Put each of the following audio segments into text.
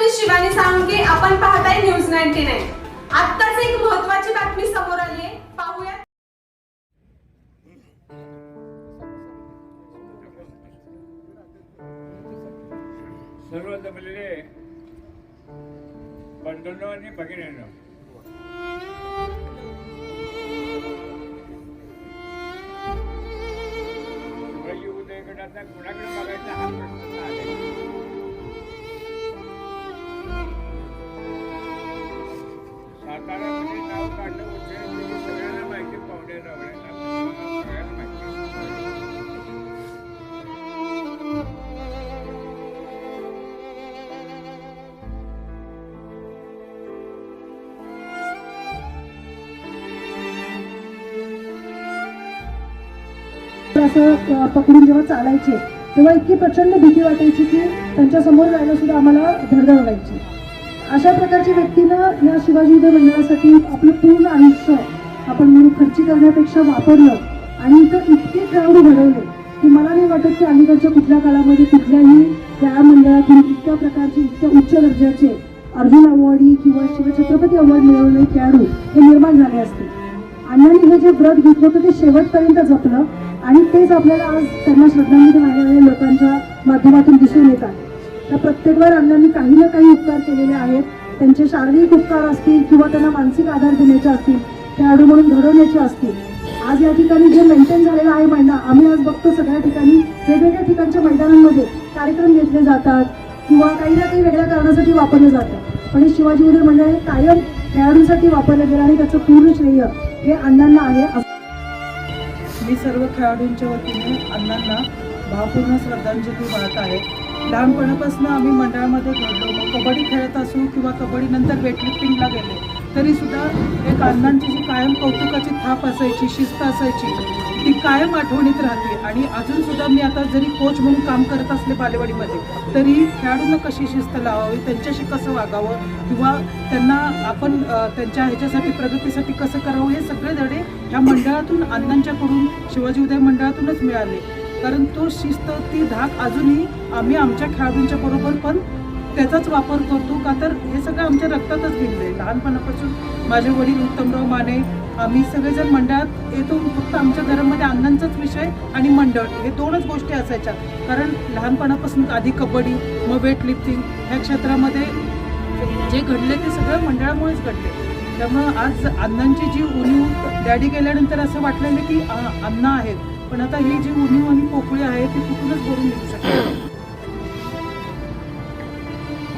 मी शिवानी सांगे आपण पाहताय न्यूज नाईन्टी नाईन. आत्ताच एक महत्वाची बातमी समोर आली आहे पाहूया. सर्व जमलेले बंधूंनो आणि भगिनींनो असं पकडून जेव्हा चालायचे तेव्हा इतकी प्रचंड भीती वाटायची की त्यांच्यासमोर जायला सुद्धा आम्हाला धडधड व्हायची. अशा प्रकारच्या व्यक्तीनं या शिवाजी उदय मंडळासाठी आपलं पूर्ण आयुष्य आपण म्हणून खर्ची करण्यापेक्षा वापरलं आणि इथं इतके खेळाडू घडवले की मला नाही वाटत की अलीकडच्या कुठल्या काळामध्ये कुठल्याही त्या मंडळातून इतक्या प्रकारचे इतक्या उच्च दर्जाचे अर्जुन अवॉर्डी किंवा शिवछत्रपती अवॉर्ड मिळवले खेळाडू हे निर्माण झाले असते अण्णांनी हे जे व्रत घेतलं होतं ते शेवटपर्यंत जपलं आणि तेच आपल्याला आज त्यांना श्रद्धांजली वाहिलेल्या लोकांच्या माध्यमातून दिसून येतात तर प्रत्येकवर अण्णांनी काही ना काही उपकार केलेले आहेत. त्यांचे शारीरिक उपकार असतील किंवा त्यांना मानसिक आधार देण्याचे असतील खेळाडू म्हणून घडवण्याचे असतील. आज या ठिकाणी जे मेंटेन झालेलं आहे महिना आम्ही आज बघतो सगळ्या ठिकाणी वेगवेगळ्या ठिकाणच्या मैदानांमध्ये कार्यक्रम घेतले जातात किंवा काही ना काही वेगळ्या कारणासाठी वापरले जातात. पण हे शिवाजी उदय मंडळ हे कायम खेळाडूंसाठी वापरलं गेलं आणि त्याचं पूर्ण श्रेय हे अण्णांना आहे. असं मी सर्व खेळाडूंच्या वतीने अण्णांना भावपूर्ण श्रद्धांजली वाहत आहे. लहानपणापासून आम्ही मंडळामध्ये घडलो मग कबड्डी खेळत असू किंवा कबड्डीनंतर वेटलिफ्टिंगला गेले तरीसुद्धा एक अण्णांची जी कायम कौतुकाची थाप असायची शिस्त असायची. ती कायम आठवणीत राहते. आणि अजून सुद्धा मी आता जरी कोच म्हणून काम करत असले बालेवाडीमध्ये तरी खेळाडूंना कशी शिस्त लावावी त्यांच्याशी कसं वागावं किंवा त्यांना आपण त्यांच्या ह्याच्यासाठी प्रगतीसाठी कसं करावं हे सगळे धडे ह्या मंडळातून अण्णांच्याकडून शिवाजी उदय मंडळातूनच मिळाले. कारण तो शिस्त ती धाक अजूनही आम्ही आमच्या खेळाडूंच्या बरोबर पण त्याचाच वापर करतो का तर हे सगळं आमच्या रक्तातच भिनले लहानपणापासून माझे वडील उत्तमराव माने आम्ही सगळेजण मंडळात येतो. फक्त आमच्या घरामध्ये अण्णांचाच विषय आणि मंडळ. हे दोनच गोष्टी असायच्या. कारण लहानपणापासून आधी कबड्डी मग वेट लिफ्टिंग ह्या क्षेत्रामध्ये जे घडले ते सगळं मंडळामुळेच घडले त्यामुळं आज अण्णांची जी उणीव डॅडी गेल्यानंतर असं वाटलेलं की अण्णा आहेत. पण आता ही जी उणीव आणि पोकळी आहे ती कुठूनच भरून निघू शकते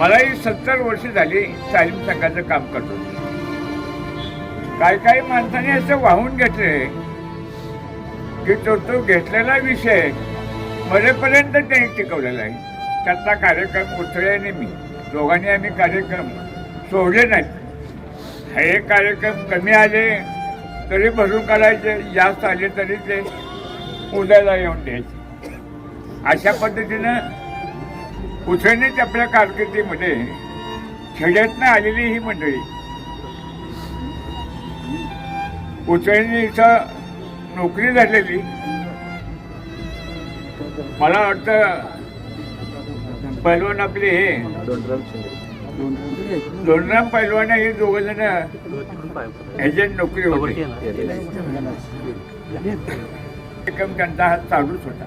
मलाही सत्तर वर्ष झाली तालीम संघाचं काम करतो. काही काही माणसाने असं वाहून घेतले की तो तो घेतलेला विषय मरेपर्यंत त्यांनी टिकवलेला आहे. त्याचा कार्यक्रम उथळे आणि मी. दोघांनी आम्ही कार्यक्रम सोडले नाहीत. हे कार्यक्रम कमी आले तरी भरून काढायचे जास्त आले तरी ते उद्याला येऊन द्यायचे. अशा पद्धतीनं उथळणीच आपल्या कारकिर्दीमध्ये खेड्यातनं आलेली ही मंडळी. उचळणी इथं नोकरी झालेली. मला वाटतं पैलवान आपले हे. दोनराम पैलवान हे दोघ जण ह्याच्यात नोकरी होती. कार्यक्रम त्यांचा हा चालूच होता.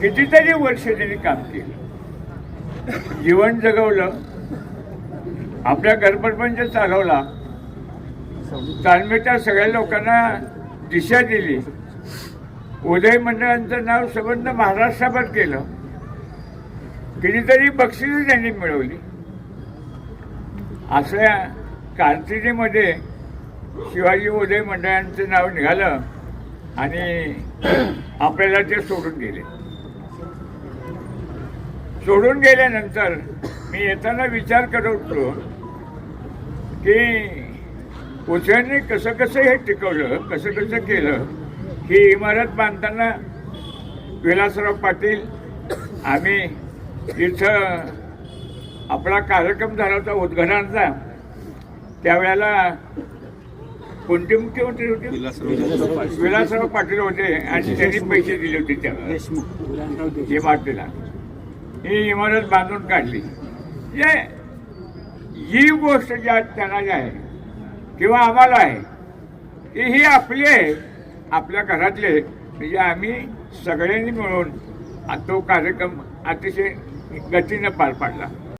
कितीतरी वर्ष त्यांनी काम केलं. जीवन जगवलं. आपल्या घरपरपंच चालवला. तालमेच्या सगळ्या लोकांना दिशा दिली. उदय मंडळांचं नाव संबंध महाराष्ट्रावर केलं. कितीतरी बक्षिसं त्यांनी मिळवली. असल्या कारकिर्दीमध्ये शिवाजी उदय मंडळांचं नाव निघालं. आणि आपल्याला ते सोडून गेले. सोडून गेल्यानंतर मी येताना विचार करत होतो की उचलने कसं कसं हे टिकवलं कसं कसं केलं ही इमारत बांधताना विलासराव पाटील आम्ही इथं आपला कार्यक्रम झाला होता उद्घाटनाचा त्यावेळेला कोणती मुख्यमंत्री होते? विलासराव पाटील होते आणि त्यांनी पैसे दिले होते त्यावेळेला. इमारतीला ही इमारत बांधून काढली. जे ही गोष्ट ज्या त्यांना जी आहे किंवा आम्हाला आहे की ही आपली आहे आपल्या घरातले. म्हणजे आम्ही सगळ्यांनी मिळून तो कार्यक्रम अतिशय गतीनं पार पाडला.